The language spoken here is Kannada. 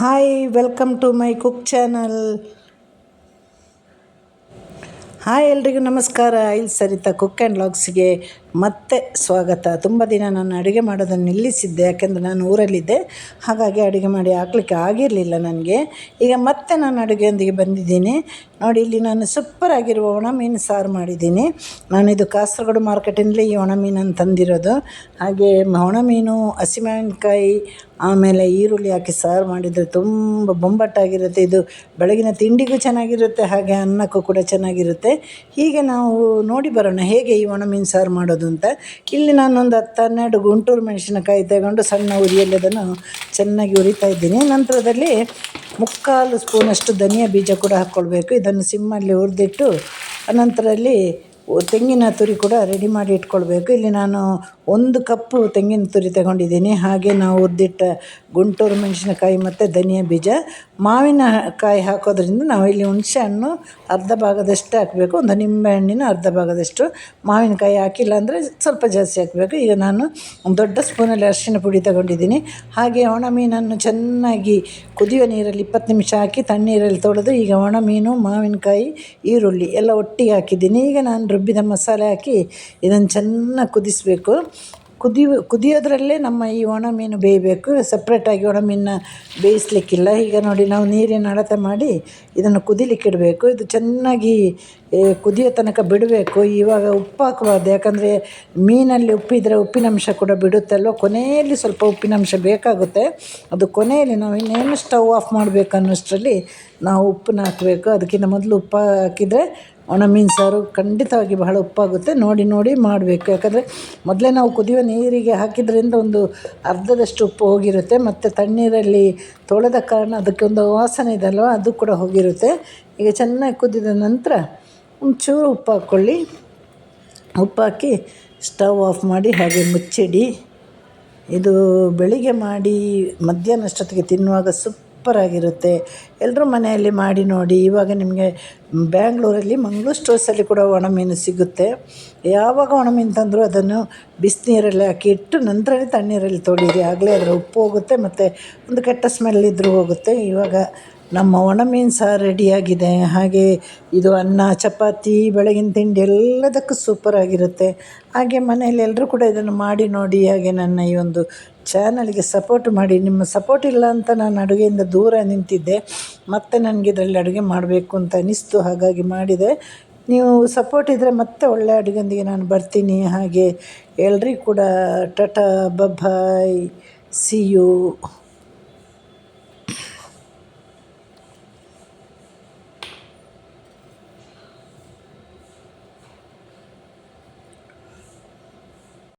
Hi welcome to my cook channel hi ಎಲ್ರಿಗೂ ನಮಸ್ಕಾರ. ಇಲ್ಲಿ ಸರಿತಾ ಕುಕ್ ಆ್ಯಂಡ್ ಲಾಗ್ಸ್ಗೆ ಮತ್ತೆ ಸ್ವಾಗತ. ತುಂಬ ದಿನ ನಾನು ಅಡುಗೆ ಮಾಡೋದನ್ನು ನಿಲ್ಲಿಸಿದ್ದೆ, ಯಾಕೆಂದರೆ ನಾನು ಊರಲ್ಲಿದ್ದೆ. ಹಾಗಾಗಿ ಅಡುಗೆ ಮಾಡಿ ಹಾಕ್ಲಿಕ್ಕೆ ಆಗಿರಲಿಲ್ಲ ನನಗೆ. ಈಗ ಮತ್ತೆ ನಾನು ಅಡುಗೆಯೊಂದಿಗೆ ಬಂದಿದ್ದೀನಿ. ನೋಡಿ, ಇಲ್ಲಿ ನಾನು ಸೂಪರ್ ಆಗಿರುವ ಒಣ ಮೀನು ಸಾರು ಮಾಡಿದ್ದೀನಿ. ನಾನಿದು ಕಾಸರಗೋಡು ಮಾರ್ಕೆಟಿಂದಲೇ ಈ ಒಣ ಮೀನನ್ನು ತಂದಿರೋದು. ಹಾಗೆ ಒಣ ಮೀನು ಹಸಿಮೆಣಕಾಯಿ, ಆಮೇಲೆ ಈರುಳ್ಳಿ ಹಾಕಿ ಸಾರು ಮಾಡಿದರೆ ತುಂಬ ಬೊಂಬಟ್ಟಾಗಿರುತ್ತೆ. ಇದು ಬೆಳಗಿನ ತಿಂಡಿಗೂ ಚೆನ್ನಾಗಿರುತ್ತೆ, ಹಾಗೆ ಅನ್ನಕ್ಕೂ ಕೂಡ ಚೆನ್ನಾಗಿರುತ್ತೆ. ಹೀಗೆ ನಾವು ನೋಡಿ ಬರೋಣ, ಹೇಗೆ ಈ ಒಣ ಮೀನು ಸಾರು ಮಾಡೋದು ಅಂತ. ಇಲ್ಲಿ ನಾನೊಂದು ಹತ್ತು ಹನ್ನೆರಡು ಗುಂಟೂರು ಮೆಣಸಿನಕಾಯಿ ತಗೊಂಡು ಸಣ್ಣ ಉರಿಯಲ್ಲಿ ಅದನ್ನು ಚೆನ್ನಾಗಿ ಉರಿತಾ ಇದ್ದೀನಿ. ನಂತರದಲ್ಲಿ ಮುಕ್ಕಾಲು ಸ್ಪೂನಷ್ಟು ಧನಿಯಾ ಬೀಜ ಕೂಡ ಹಾಕ್ಕೊಳ್ಬೇಕು. ಇದನ್ನು ಸಿಮ್ಮಲ್ಲಿ ಹುರಿದಿಟ್ಟು, ಅನಂತರಲ್ಲಿ ತೆಂಗಿನ ತುರಿ ಕೂಡ ರೆಡಿ ಮಾಡಿ ಇಟ್ಕೊಳ್ಬೇಕು. ಇಲ್ಲಿ ನಾನು ಒಂದು ಕಪ್ಪು ತೆಂಗಿನ ತುರಿ ತಗೊಂಡಿದ್ದೀನಿ. ಹಾಗೆ ನಾವು ಹುರಿದಿಟ್ಟ ಗುಂಟೂರು ಮೆಣಸಿನಕಾಯಿ ಮತ್ತು ಧನಿಯಾ ಬೀಜ. ಮಾವಿನಕಾಯಿ ಹಾಕೋದ್ರಿಂದ ನಾವು ಇಲ್ಲಿ ಹುಣಸೆ ಹಣ್ಣು ಅರ್ಧ ಭಾಗದಷ್ಟು ಹಾಕಬೇಕು. ಒಂದು ನಿಂಬೆ ಹಣ್ಣಿನ ಅರ್ಧ ಭಾಗದಷ್ಟು ಮಾವಿನಕಾಯಿ ಹಾಕಿಲ್ಲ ಅಂದರೆ ಸ್ವಲ್ಪ ಜಾಸ್ತಿ ಹಾಕಬೇಕು. ಈಗ ನಾನು ಒಂದು ದೊಡ್ಡ ಸ್ಪೂನಲ್ಲಿ ಅರಿಶಿನ ಪುಡಿ ತಗೊಂಡಿದ್ದೀನಿ. ಹಾಗೆ ಒಣ ಮೀನನ್ನು ಚೆನ್ನಾಗಿ ಕುದಿಯುವ ನೀರಲ್ಲಿ ಇಪ್ಪತ್ತು ನಿಮಿಷ ಹಾಕಿ ತಣ್ಣೀರಲ್ಲಿ ತೊಳೆದು ಈಗ ಒಣ ಮೀನು, ಮಾವಿನಕಾಯಿ, ಈರುಳ್ಳಿ ಎಲ್ಲ ಒಟ್ಟಿಗೆ ಹಾಕಿದ್ದೀನಿ. ಈಗ ನಾನು ರುಬ್ಬಿದ ಮಸಾಲೆ ಹಾಕಿ ಇದನ್ನು ಚೆನ್ನಾಗಿ ಕುದಿಸಬೇಕು. ಕುದಿ, ಕುದಿಯೋದ್ರಲ್ಲೇ ನಮ್ಮ ಈ ಒಣ ಮೀನು ಬೇಯಬೇಕು. ಸಪ್ರೇಟಾಗಿ ಒಣ ಮೀನನ್ನ ಬೇಯಿಸ್ಲಿಕ್ಕಿಲ್ಲ. ಈಗ ನೋಡಿ ನಾವು ನೀರಿನ ಅಳತೆ ಮಾಡಿ ಇದನ್ನು ಕುದಿಲಿಕ್ಕಿಡಬೇಕು ಇದು ಚೆನ್ನಾಗಿ ಕುದಿಯೋ ತನಕ ಬಿಡಬೇಕು. ಇವಾಗ ಉಪ್ಪು ಹಾಕಬಾರ್ದು. ಯಾಕಂದರೆ ಮೀನಲ್ಲಿ ಉಪ್ಪಿದ್ರೆ ಉಪ್ಪಿನಂಶ ಕೂಡ ಬಿಡುತ್ತಲ್ವ? ಕೊನೆಯಲ್ಲಿ ಸ್ವಲ್ಪ ಉಪ್ಪಿನಂಶ ಬೇಕಾಗುತ್ತೆ. ಅದು ಕೊನೆಯಲ್ಲಿ ನಾವು ಇನ್ನೇನು ಸ್ಟವ್ ಆಫ್ ಮಾಡಬೇಕು ಅನ್ನೋಷ್ಟರಲ್ಲಿ ನಾವು ಉಪ್ಪನ್ನ ಹಾಕಬೇಕು. ಅದಕ್ಕಿಂತ ಮೊದಲು ಉಪ್ಪು ಹಾಕಿದರೆ ಒಣ ಮೀನು ಸಾರು ಖಂಡಿತವಾಗಿ ಬಹಳ ಉಪ್ಪಾಗುತ್ತೆ. ನೋಡಿ ನೋಡಿ ಮಾಡಬೇಕು. ಯಾಕಂದರೆ ಮೊದಲೇ ನಾವು ಕುದಿಯುವ ನೀರಿಗೆ ಹಾಕಿದ್ರಿಂದ ಒಂದು ಅರ್ಧದಷ್ಟು ಉಪ್ಪು ಹೋಗಿರುತ್ತೆ. ಮತ್ತು ತಣ್ಣೀರಲ್ಲಿ ತೊಳೆದ ಕಾರಣ ಅದಕ್ಕೆ ಒಂದು ವಾಸನೆ ಇದಲ್ವ ಅದು ಕೂಡ ಹೋಗಿರುತ್ತೆ. ಈಗ ಚೆನ್ನಾಗಿ ಕುದಿದ ನಂತರ ಒಂಚೂರು ಉಪ್ಪು ಹಾಕ್ಕೊಳ್ಳಿ. ಉಪ್ಪು ಹಾಕಿ ಸ್ಟವ್ ಆಫ್ ಮಾಡಿ ಹಾಗೆ ಮುಚ್ಚಿಡಿ. ಇದು ಬೆಳಿಗ್ಗೆ ಮಾಡಿ ಮಧ್ಯಾಹ್ನ ಅಷ್ಟೊತ್ತಿಗೆ ತಿನ್ನುವಾಗ ಸೂಪರಾಗಿರುತ್ತೆ ಎಲ್ಲರೂ ಮನೆಯಲ್ಲಿ ಮಾಡಿ ನೋಡಿ. ಇವಾಗ ನಿಮಗೆ ಬ್ಯಾಂಗ್ಳೂರಲ್ಲಿ ಮಂಗ್ಳೂರು ಸ್ಟೋರ್ಸಲ್ಲಿ ಕೂಡ ಒಣ ಮೀನು ಸಿಗುತ್ತೆ. ಯಾವಾಗ ಒಣ ಮೀನು ತಂದರೂ ಅದನ್ನು ಬಿಸಿನೀರಲ್ಲಿ ಹಾಕಿ ಇಟ್ಟು ನಂತರನೇ ತಣ್ಣೀರಲ್ಲಿ ತೊಳೀರಿ. ಆಗಲೇ ಅದರ ಉಪ್ಪು ಹೋಗುತ್ತೆ ಮತ್ತು ಒಂದು ಕೆಟ್ಟ ಸ್ಮೆಲ್ ಇದ್ದರೂ ಹೋಗುತ್ತೆ. ಇವಾಗ ನಮ್ಮ ಒಣ ಮೀನು ಸಾರು ರೆಡಿಯಾಗಿದೆ. ಹಾಗೆ ಇದು ಅನ್ನ, ಚಪಾತಿ, ಬೆಳಗಿನ ತಿಂಡಿ ಎಲ್ಲದಕ್ಕೂ ಸೂಪರಾಗಿರುತ್ತೆ ಹಾಗೆ ಮನೆಯಲ್ಲಿ ಎಲ್ಲರೂ ಕೂಡ ಇದನ್ನು ಮಾಡಿ ನೋಡಿ. ಹಾಗೆ ನನ್ನ ಈ ಒಂದು ಚಾನಲ್ಗೆ ಸಪೋರ್ಟ್ ಮಾಡಿ, ನಿಮ್ಮ ಸಪೋರ್ಟ್ ಇಲ್ಲ ಅಂತ ನಾನು ಅಡುಗೆಯಿಂದ ದೂರ ನಿಂತಿದ್ದೆ, ಮತ್ತೆ ನನಗೆ ಇದರಲ್ಲಿ ಅಡುಗೆ ಮಾಡಬೇಕು ಅಂತ ಅನ್ನಿಸ್ತು ಹಾಗಾಗಿ ಮಾಡಿದೆ. ನೀವು ಸಪೋರ್ಟ್ ಇದ್ದರೆ ಮತ್ತೆ ಒಳ್ಳೆ ಅಡುಗೆಯೊಂದಿಗೆ ನಾನು ಬರ್ತೀನಿ, ಹಾಗೆ ಎಲ್ರಿಗೂ ಕೂಡ ಟಟಾ ಬಬ್ಬಾಯ್ ಸಿ ಯು